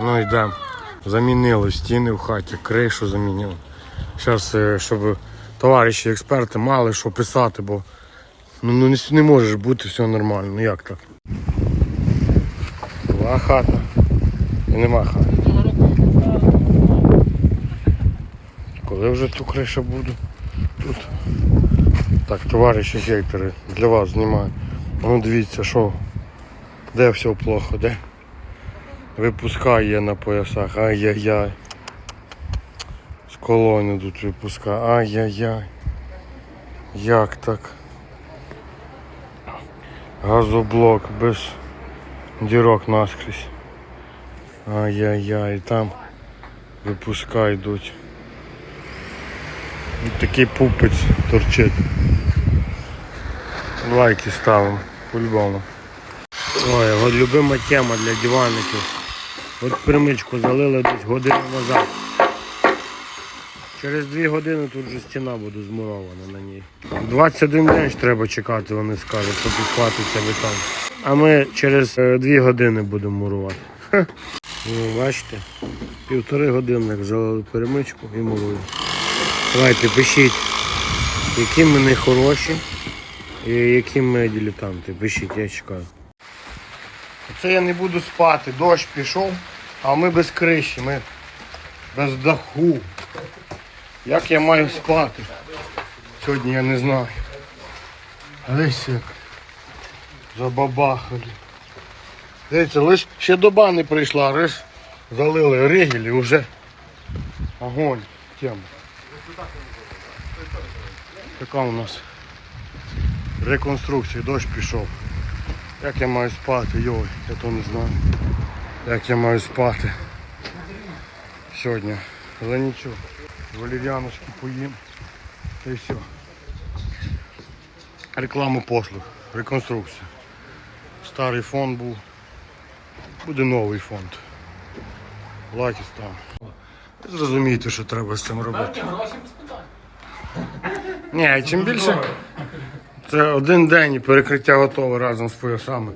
Ну йдемо. Замінили стіни в хаті, кришу замінили. Зараз, щоб товариші експерти мали що писати, бо ну, ну не, може бути все нормально. Ну як так? Була хата. І нема хати. Коли вже цю кришу буду? Тут. Так, товариші гейтери, для вас знімаю. Ну дивіться, що. Де все плохо, де? Випускає на поясах. Ай-яй-яй. З колони тут випускає. Ай-яй-яй. Як так? Газоблок без дірок наскрізь. Ай-яй-яй, там випуска йдуть. Такий пупець торчить. Лайки ставимо, по-любому. Ой, от любима тема для диванників. От перемичку залили десь годину назад. Через дві години тут вже стіна буде змурована на ній. 21 день ж треба чекати, вони скажуть, поки схватиться бетон. А ми через е, дві години будемо мурувати. Ну, бачите, півтори години залили перемичку і муруємо. Давайте пишіть, які ми не хороші і які ми дилетанти. Пишіть, я чекаю. Це я не буду спати. Дощ пішов, а ми без криші, ми без даху. Як я маю спати? Сьогодні я не знаю. Десь як забабахали. Дивіться, лиш ще доба не прийшла, лиш залили ригель і вже огонь. Тема. Така у нас реконструкція, дощ пішов. Як я маю спати, йой, я то не знаю. Як я маю спати сьогодні. Але нічого. Валеріаночки поїм. Та й все. Рекламу послуг, реконструкція. Старий фонд був. Буде новий фонд. Лайки став. Зрозумієте, що треба з цим робити. Ні, чим більше. Це один день і перекриття готове разом з поясами.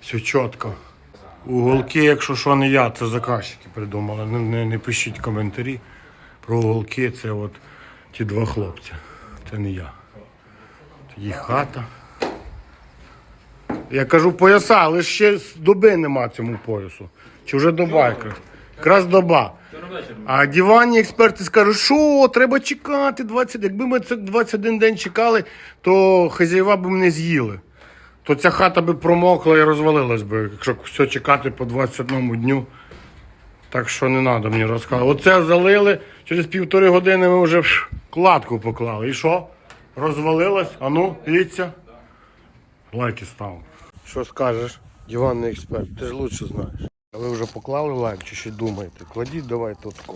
Все чітко. Уголки, якщо що не я, це заказчики придумали. Не, не, не пишіть коментарі про уголки, це от ті два хлопці. Це не я. Їх хата. Я кажу пояса, але ще доби нема цьому поясу. Чи вже доба якраз? Якраз доба. А диванні експерти скажуть, що треба чекати 20. Якби ми це 21 день чекали, то хазяєва б мене з'їли. То ця хата би промокла і розвалилась би, якщо все чекати по 21 дню. Так що не треба мені розказувати. Оце залили, через півтори години ми вже кладку поклали. І що? Розвалилась? А ну, дивіться. Лайки став. Що скажеш, диванний експерт, ти ж лучше знаєш. А ви вже поклали лайк чи ще думаєте? Кладіть давайте отко.